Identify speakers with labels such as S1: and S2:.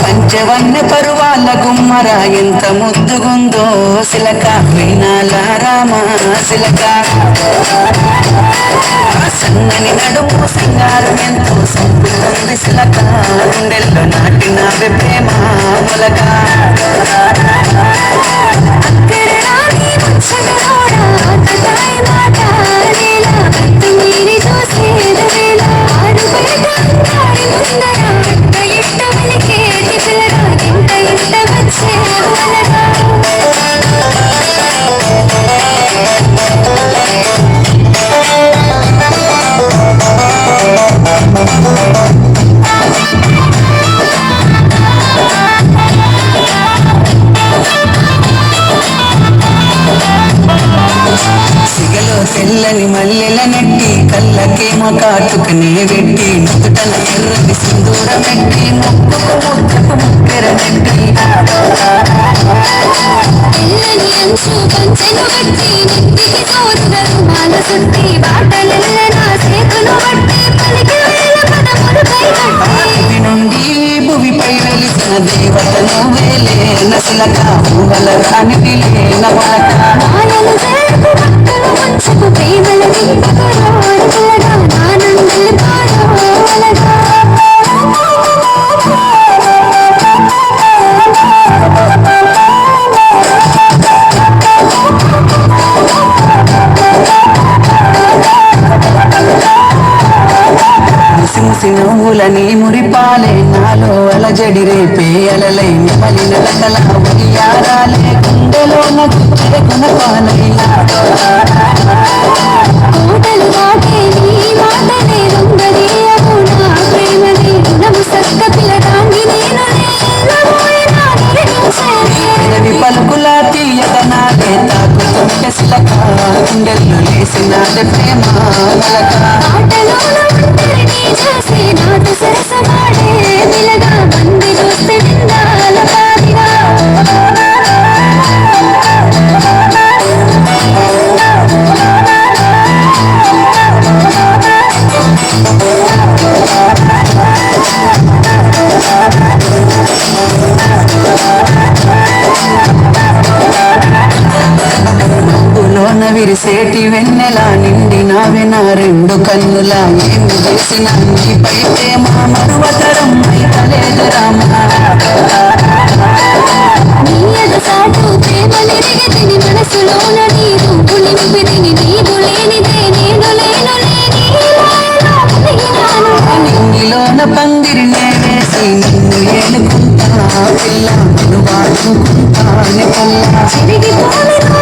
S1: పంచవన్న పరువాల గుమ్మర ఎంత ముద్దుగుందో సిలక వినాల రామ సిలక సన్నని నడుము సింగారం ఎంతో సంపుతుంది సిలక ప్రేమ మొలక తెల్లని మల్లెల నెట్టి కళ్ళకేమో కాటుకనే వెట్టి నుదుటన ఎర్రని సింధూర మెట్టి ముక్కుకు ముద్దకు ముక్కెర నెట్టి.
S2: తెల్లని అంచు పంచెను బట్టి నెత్తికి తోడుగా రుమాల చుట్టి బాటలెల్ల నా చేతులు బట్టి పలికి వేల పదములు కైగట్టి
S1: భూమి నుండి భూమిపై వెలిసిన దేవతను వేలే నసిలక పువ్వల రాణి నవలక
S2: మాయలు జరుపు భక్తులు baby
S1: ముసి నవ్వులని మురిపాలే నాలో అలజడి రేపే అలలై నెమలి నలకల ఉయ్యారాలే గుండెలో నచ్చెర కొనపాలైనా
S2: కోటలు దాటే నీ మాటనే దొంగదీయము నా ప్రేమని రుణము సక్క పిల్లదాన్ని నేను నేలబోయినా నిర్మించేనే
S1: ఎదవి పలుకుల తీయదనాలే తాకుతుంటే సిలక గుండెల్లో లేసినాదే ప్రేమ
S2: Intoxicated, not the
S1: same. విరిసేటి వెన్నెల నిండి నావెన రెండు కన్నుల. ఏమి చేసిన నీపై ప్రేమ మరువతరం అయితలేదు రామా
S2: నీ ఎదసాటు ప్రేమలెరిగి తిని మనసులోన నీవు లేనిదే నేను లేను లేని మాయలో మునిగినాను.
S1: నింగిలోన పందిరినే వేసి నిన్ను ఏనుకుంటా పిల్ల నిన్ను వాడుకుంటానే పిల్ల.